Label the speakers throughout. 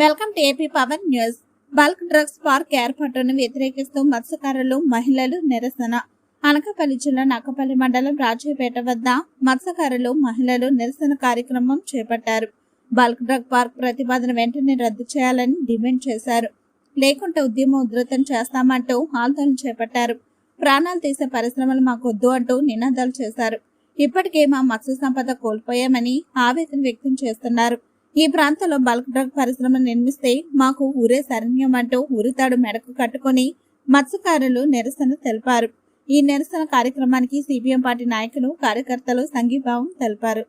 Speaker 1: Welcome to AP power news. Bulk drugs park ఏర్పాటును వ్యతిరేకిస్తూ మత్స్యకారులు మహిళలు నిరసన. అనకాపల్లి జిల్లా నక్కపల్లి మండలం రాజీపేట వద్ద మత్స్యకారులు మహిళలు నిరసన కార్యక్రమం చేపట్టారు. బల్క్ డ్రగ్ పార్క్ ప్రతిపాదన వెంటనే రద్దు చేయాలని డిమాండ్ చేశారు. లేకుంటే ఉద్యమం ఉధృతం చేస్తామంటూ ఆందోళన చేపట్టారు. ప్రాణాలు తీసే పరిశ్రమలు మాకు వద్దు అంటూ నినాదాలు చేశారు. ఇప్పటికే మా మత్స్య సంపద కోల్పోయామని ఆవేదన వ్యక్తం చేస్తున్నారు. ఈ ప్రాంతంలో బల్క్ డ్రగ్ పరిశ్రమ నిర్మిస్తే మాకు ఊరే శరణ్యం అంటూ ఉరితాడు మెడకు కట్టుకుని మత్స్యకారులు నిరసన తెలిపారు. ఈ నిరసన కార్యక్రమానికి సిపిఎం పార్టీ నాయకులు కార్యకర్తలు సంఘీభావం తెలిపారు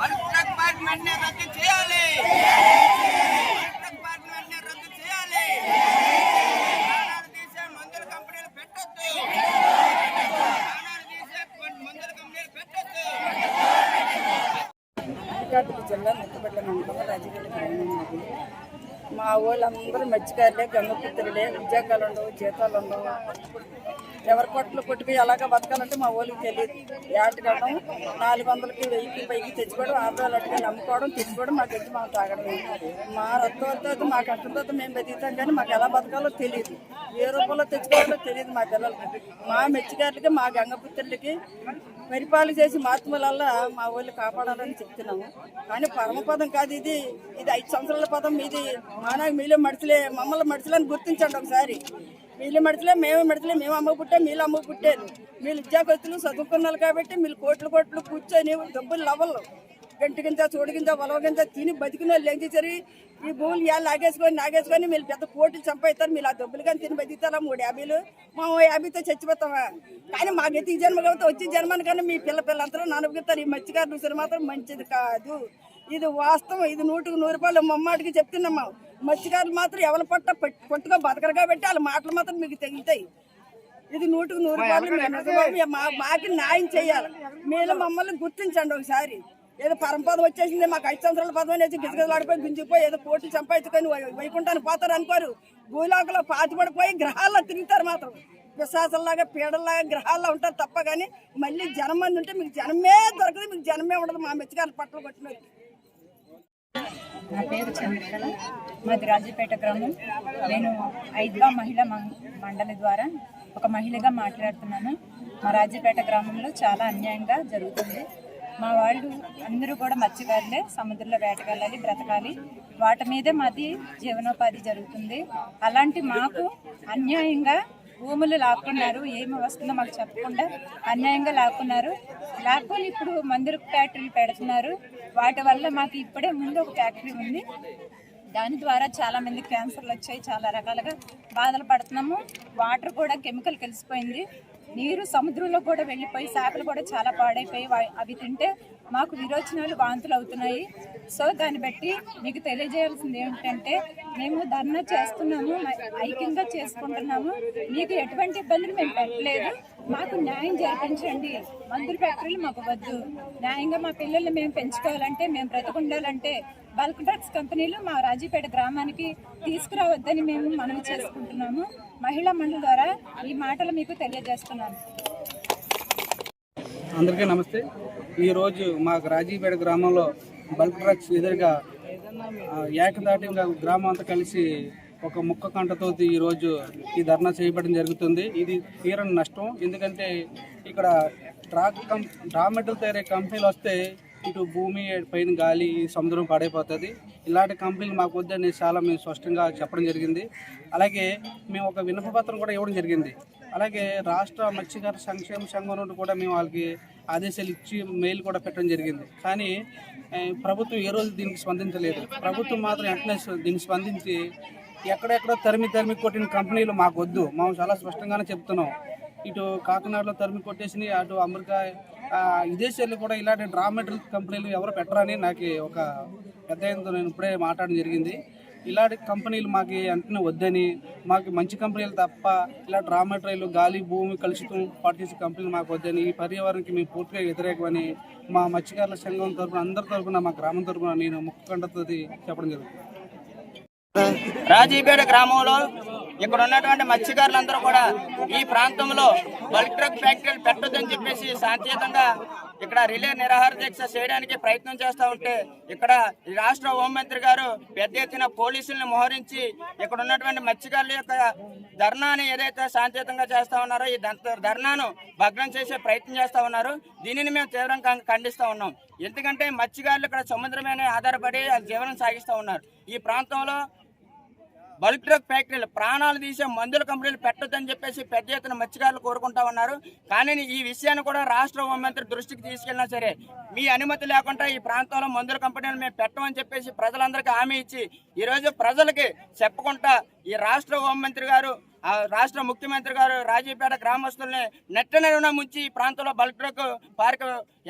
Speaker 2: బల్క్ ట్రక్ పార్క్ వెంటనే రద్దు చేయాలి బల్క్ ట్రక్ పార్క్ వెంటనే రద్దు చేయాలి ప్రాణాలు తీసే మందుల కంపెనీలు పెట్టొద్దు ప్రాణాలు తీసే మందుల కంపెనీలు పెట్టొద్దు
Speaker 3: శ్రీకాకుళం జిల్లా ముత్తపట్ల మండలం రాజగిరి గ్రామం అది మా వాళ్ళందరూ మత్స్యకారులే గంగపుత్రులే ఉద్యోగాలు ఉండవు జీతాలు ఉండవు ఎవరి కొట్లు కొట్టుకు ఎలాగా బతకాలంటే మా వాళ్ళకి తెలియదు ఏటగడం నాలుగు వందలకి వెయ్యికి పైకి తెచ్చుకోవడం ఆటోలు అట్టుకొని అమ్ముకోవడం తెచ్చుకోవడం మాకు తెచ్చి మాకు తాగడం మా రక్తంతో మా కష్టంతో మేము బతుకుతాం కానీ మాకు ఎలా బతకాలో తెలియదు ఏ రూపంలో తెచ్చుకోవాలో తెలియదు మా పిల్లలకి. మా మెచ్చిగారులకి మా గంగపుత్రులకి పరిపాలన చేసి మహాత్ములల్లా మా వాళ్ళు కాపాడాలని చెప్తున్నాము. కానీ పరమపదం కాదు ఇది. ఇది ఐదు సంవత్సరాల పదం. ఇది మానవ మీలో మడుచులే మమ్మల్ని మడుచులని గుర్తించండి ఒకసారి. వీళ్ళు మడుచులే మేమే మడుచులే మేము అమ్మ పుట్టే మీరు అమ్మ పుట్టారు మీరు ఉద్యోగస్తులు చదువుకున్నారు కాబట్టి మీరు కోట్లు కోట్లు కూర్చొని డబ్బులు లవలు గంట కింద చోడు గింజ వలవ తిని బతికిన వాళ్ళు ఏం చేశారు? ఈ భూములు ఇవాళ లాగేసుకొని నాగేసుకొని మీరు పెద్ద కోట్లు చంపైతారు మీరు ఆ డబ్బులు కానీ తిని బతికితారా? మూడు యాభైలు. మా యాభైతో చచ్చిపోతామా? కానీ మాకైతే ఈ జన్మ కాబట్టి వచ్చే జన్మని మీ పిల్ల పిల్లలందరూ నలుగుతారు ఈ మత్స్యకారులు చూసారు మాత్రం మంచిది కాదు. ఇది వాస్తవం. ఇది నూటికి నూరు రూపాయలు మమ్మాటికి చెప్తున్నాము మత్స్యకారులు మాత్రం ఎవరి పట్ట పట్టుగా బతకరు కాబట్టి వాళ్ళ మాటలు మాత్రం మీకు తెగుతాయి ఇది నూటికి నూరు రూపాయలు మాకి న్యాయం చేయాలి. మీరు మమ్మల్ని గుర్తించండి ఒకసారి. ఏదో పరంపదం వచ్చేసింది మాకు ఐదు సంవత్సరాల పదం అనేసి గిజగిజలాడిపోయి గుంజిపోయి ఏదో కోట్లు సంపాదించుకొని వై- వైకుంఠానికి పోతారు అనుకోరు. భూలోకంలో పాతిపడిపోయి గ్రహాల్లో తిరుగుతారు మాత్రం. విశ్వాసంలాగా పీడల్లాగా గ్రహాల్లో ఉంటారు తప్ప కానీ మళ్ళీ జనం మంది ఉంటే మీకు జనమే దొరకదు మీకు జనమే ఉండదు మా మెచ్చగారు పట్టలు కొట్టినది
Speaker 4: నా పేరు చంద్రకళ. మాది రాజపేట గ్రామం. నేను ఐద్వా మహిళా మం- మండలి ద్వారా ఒక మహిళగా మాట్లాడుతున్నాను. మా రాజపేట గ్రామంలో చాలా అన్యాయంగా జరుగుతుంది. మా వాళ్ళు అందరూ కూడా మత్స్యకారులే. సముద్రంలో వేటకెళ్ళాలి బ్రతకాలి. వాటి మీదే మాది జీవనోపాధి జరుగుతుంది. అలాంటి మాకు అన్యాయంగా భూములు లాక్కున్నారు. ఏమి వస్తుందో మాకు చెప్పకుండా అన్యాయంగా లాక్కున్నారు. లాక్కొని ఇప్పుడు మందుల ఫ్యాక్టరీలు పెడుతున్నారు. వాటి వల్ల మాకు ఇప్పుడే ముందు ఒక ఫ్యాక్టరీ ఉంది. దాని ద్వారా చాలా మంది క్యాన్సర్లు వచ్చాయి చాలా రకాలుగా బాధలు పడుతున్నాము. వాటర్ కూడా కెమికల్ కలిసిపోయింది. నీరు సముద్రంలో కూడా వెళ్ళిపోయి చేపలు కూడా చాలా పాడైపోయి అవి తింటే మాకు విరోచనాలు వాంతులు అవుతున్నాయి. సో దాన్ని బట్టి మీకు తెలియజేయాల్సింది ఏమిటంటే మేము ధర్నా చేస్తున్నాము ఐక్యంగా చేసుకుంటున్నాము. మీకు ఎటువంటి ఇబ్బందులు మేము పెట్టలేదు. మాకు న్యాయం జరిపించండి. మందుల ఫ్యాక్టరీలు మాకు వద్దు. న్యాయంగా మా పిల్లల్ని మేము పెంచుకోవాలంటే మేము బ్రతకుండాలంటే బల్క్ డ్రగ్స్ కంపెనీలు మా రాజీపేట గ్రామానికి తీసుకురావద్దని మేము మనవి చేసుకుంటున్నాము. మహిళా మండలి ద్వారా ఈ మాటలు మీకు తెలియజేస్తున్నాను.
Speaker 5: అందరికీ నమస్తే. ఈరోజు మాకు రాజీపేట గ్రామంలో బల్క్ డ్రగ్స్ ఎదురుగా ఏకదాటిగా గ్రామం అంతా కలిసి ఒక ముక్క కంటతో ఈరోజు ఈ ధర్నా చేయబడడం జరుగుతుంది. ఇది తీరని నష్టం. ఎందుకంటే ఇక్కడ ట్రాక్ కం డ్రా మెటీరియల్ తయారే కంపెనీలు వస్తే ఇటు భూమి పైన గాలి సముద్రం పాడైపోతుంది. ఇలాంటి కంపెనీలు మాకు వద్దని చాలా మేము స్పష్టంగా చెప్పడం జరిగింది. అలాగే మేము ఒక వినపపత్రం కూడా ఇవ్వడం జరిగింది. అలాగే రాష్ట్ర మత్స్యకార సంక్షేమ సంఘం నుండి కూడా మేము వాళ్ళకి ఆదేశాలు ఇచ్చి మెయిల్ కూడా పెట్టడం జరిగింది. కానీ ప్రభుత్వం ఏ రోజు దీనికి స్పందించలేదు. ప్రభుత్వం మాత్రం వెంటనే దీనికి స్పందించి ఎక్కడెక్కడో తరిమి తరిమి కొట్టిన కంపెనీలు మాకు వద్దు మేము చాలా స్పష్టంగానే చెప్తున్నాం. ఇటు కాకినాడలో తరిమి కొట్టేసి అటు అమెరికా విదేశాల్లో కూడా ఇలాంటి డ్రా మెటీరియల్ కంపెనీలు ఎవరు పెట్టరని నాకు ఒక పెద్ద నేను ఇప్పుడే మాట్లాడడం జరిగింది. ఇలాంటి కంపెనీలు మాకు వెంటనే వద్దని మాకు మంచి కంపెనీలు తప్ప ఇలా డ్రా మెటీరియల్ గాలి భూమి కలుషితం పాటు చేసే కంపెనీలు మాకు వద్దని ఈ పర్యావరణానికి మేము పూర్తిగా వ్యతిరేకమని మా మత్స్యకారుల సంఘం తరపున అందరి తరపున మా గ్రామం తరపున నేను ముక్కు కండతో చెప్పడం జరుగుతుంది.
Speaker 2: రాజీపేట గ్రామంలో ఇక్కడ ఉన్నటువంటి మత్స్యకారులందరూ కూడా ఈ ప్రాంతంలో బల్క్ ట్రక్ ఫ్యాక్టరీలు పెట్టొద్దని చెప్పేసి శాంతియుతంగా ఇక్కడ రిలే నిరాహార దీక్ష చేయడానికి ప్రయత్నం చేస్తూ ఉంటే ఇక్కడ ఈ రాష్ట్ర హోంమంత్రి గారు పెద్ద ఎత్తున పోలీసుల్ని మోహరించి ఇక్కడ ఉన్నటువంటి మత్స్యకారుల యొక్క ధర్నాని ఏదైతే శాంతియుతంగా చేస్తా ఉన్నారో ఈ ధర్నాను భగ్నం చేసే ప్రయత్నం చేస్తా ఉన్నారు. దీనిని మేము తీవ్రంగా ఖండిస్తూ ఉన్నాం. ఎందుకంటే మత్స్యకారులు ఇక్కడ సముద్రం మీద ఆధారపడి జీవనం సాగిస్తూ ఉన్నారు. ఈ ప్రాంతంలో బల్క్ డ్రగ్ ఫ్యాక్టరీలు ప్రాణాలు తీసే మందుల కంపెనీలు పెట్టొద్దని చెప్పేసి పెద్ద ఎత్తున మత్స్యకారులు కోరుకుంటా ఉన్నారు. కానీ ఈ విషయాన్ని కూడా రాష్ట్ర హోంమంత్రి దృష్టికి తీసుకెళ్ళినా సరే మీ అనుమతి లేకుండా ఈ ప్రాంతంలో మందుల కంపెనీలు మేము పెట్టమని చెప్పేసి ప్రజలందరికీ హామీ ఇచ్చి ఈరోజు ప్రజలకి చెప్పకుండా ఈ రాష్ట్ర హోంమంత్రి గారు ఆ రాష్ట్ర ముఖ్యమంత్రి గారు రాజీపేట గ్రామస్తుల్ని నెట్ట నెరున ముంచి ఈ ప్రాంతంలో బల్క్ డ్రగ్ పార్క్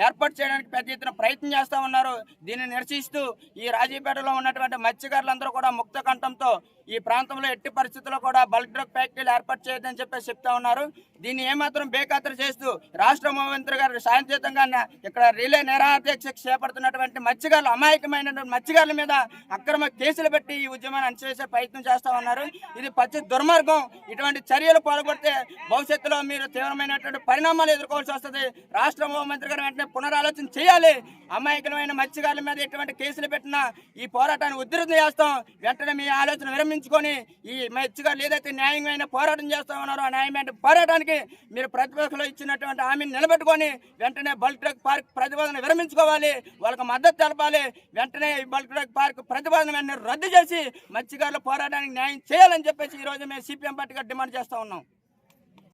Speaker 2: ఏర్పాటు చేయడానికి పెద్ద ఎత్తున ప్రయత్నం చేస్తూ ఉన్నారు. దీన్ని నిరసిస్తూ ఈ రాజీపేటలో ఉన్నటువంటి మత్స్యకారులందరూ కూడా ముక్త కంఠంతో ఈ ప్రాంతంలో ఎట్టి పరిస్థితుల్లో కూడా బల్క్ డ్రగ్ ఫ్యాక్టరీలు ఏర్పాటు చేయొద్దని చెప్పేసి చెప్తా ఉన్నారు. దీన్ని ఏమాత్రం బేఖాతరు చేస్తూ రాష్ట్ర ముఖ్యమంత్రి గారు శాంతియుతంగా ఇక్కడ రిలే నిరాధ్యక్ష చేపడుతున్నటువంటి మత్స్యకారులు అమాయకమైనటువంటి మత్స్యకారుల మీద అక్రమ కేసులు పెట్టి ఈ ఉద్యమాన్ని అణచివేసే ప్రయత్నం చేస్తా ఉన్నారు. ఇది పచ్చి దుర్మార్గం. ఇటువంటి చర్యలు పాల్గొడితే భవిష్యత్తులో మీరు తీవ్రమైనటువంటి పరిణామాలు ఎదుర్కోవాల్సి వస్తుంది. రాష్ట్ర ముఖ్యమంత్రి గారు వెంటనే పునరాలోచన చేయాలి. అమాయకులమైన మత్స్యకారుల మీద ఎటువంటి కేసులు పెట్టినా ఈ పోరాటాన్ని ఉధృతం చేస్తాం. వెంటనే మీ ఆలోచన విరమించుకొని ఈ మత్స్యకారులు ఏదైతే న్యాయమైన పోరాటం చేస్తా ఉన్నారో ఆ న్యాయమైన పోరాటానికి మీరు ప్రతిపక్షంలో ఇచ్చినటువంటి హామీని నిలబెట్టుకొని వెంటనే బల్క్ డ్రగ్ పార్క్ ప్రతిపాదన విరమించుకోవాలి. వాళ్ళకి మద్దతు తెలపాలి. వెంటనే ఈ బల్క్ డ్రగ్ పార్క్ ప్రతిపాదన రద్దు చేసి మత్స్యకారుల పోరాటానికి న్యాయం చేయాలని చెప్పేసి ఈరోజు మేము సిపిఎం పార్టీగా డిమాండ్ చేస్తూ ఉన్నాం.